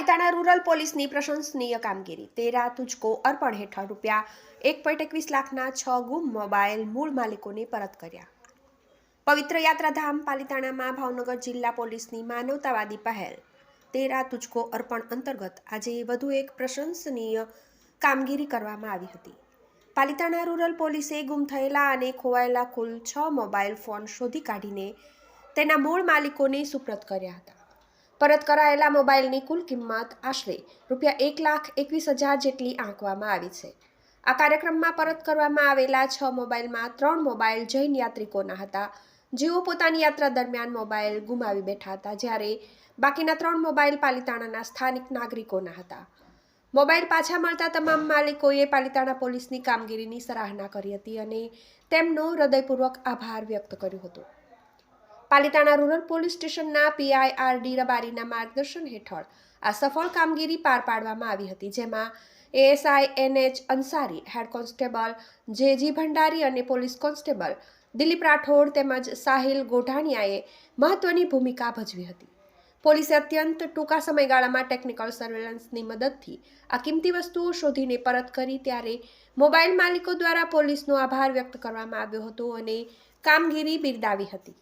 Palitana rural પોલીસની પ્રશંસનીય કામગીરી. તેરા તુજકો અર્પણ હેઠળ રૂપિયા એક પોઈન્ટ એકવીસ લાખના છ ગુમ મોબાઈલ મૂળ માલિકોને પરત કર્યા. પવિત્ર યાત્રાધામ પાલિતાણામાં ભાવનગર જિલ્લા પોલીસની માનવતાવાદી પહેલ. તેરા તુજકો અર્પણ અંતર્ગત આજે વધુ એક પ્રશંસનીય કામગીરી કરવામાં આવી હતી. પાલિતાણા રૂરલ પોલીસે ગુમ થયેલા અને ખોવાયેલા કુલ છ મોબાઈલ ફોન શોધી કાઢીને તેના મૂળ માલિકોને સુપ્રત કર્યા હતા. પરત કરાયેલા મોબાઈલની કુલ કિંમત આશરે રૂપિયા એક લાખ એકવીસ હજાર જેટલી આંકવામાં આવી છે. આ કાર્યક્રમમાં પરત કરવામાં આવેલા છ મોબાઈલમાં ત્રણ મોબાઈલ જૈન યાત્રિકોના હતા. જેઓ પોતાની યાત્રા દરમિયાન મોબાઈલ ગુમાવી બેઠા હતા, જ્યારે બાકીના ત્રણ મોબાઈલ પાલિતાણાના સ્થાનિક નાગરિકોના હતા. મોબાઈલ પાછા મળતા તમામ માલિકોએ પાલિતાણા પોલીસની કામગીરીની સરાહના કરી હતી અને તેમનો હૃદયપૂર્વક આભાર વ્યક્ત કર્યો હતો. પાલિતાણા રૂરલ પોલીસ સ્ટેશનના પીઆઈઆર ડી રબારીના માર્ગદર્શન હેઠળ આ સફળ કામગીરી પાર પાડવામાં આવી હતી, જેમાં ASI NH Ansari, head constable JG Bhandari અને પોલીસ કોન્સ્ટેબલ દિલીપ રાઠોડ તેમજ સાહિલ ગોઢાણીયાએ મહત્વની ભૂમિકા ભજવી હતી. પોલીસે અત્યંત ટૂંકા સમયગાળામાં ટેકનિકલ સર્વેલન્સની મદદથી આ કિંમતી વસ્તુઓ શોધીને પરત કરી, ત્યારે મોબાઈલ માલિકો દ્વારા પોલીસનો આભાર વ્યક્ત કરવામાં આવ્યો હતો અને કામગીરી બિરદાવી હતી.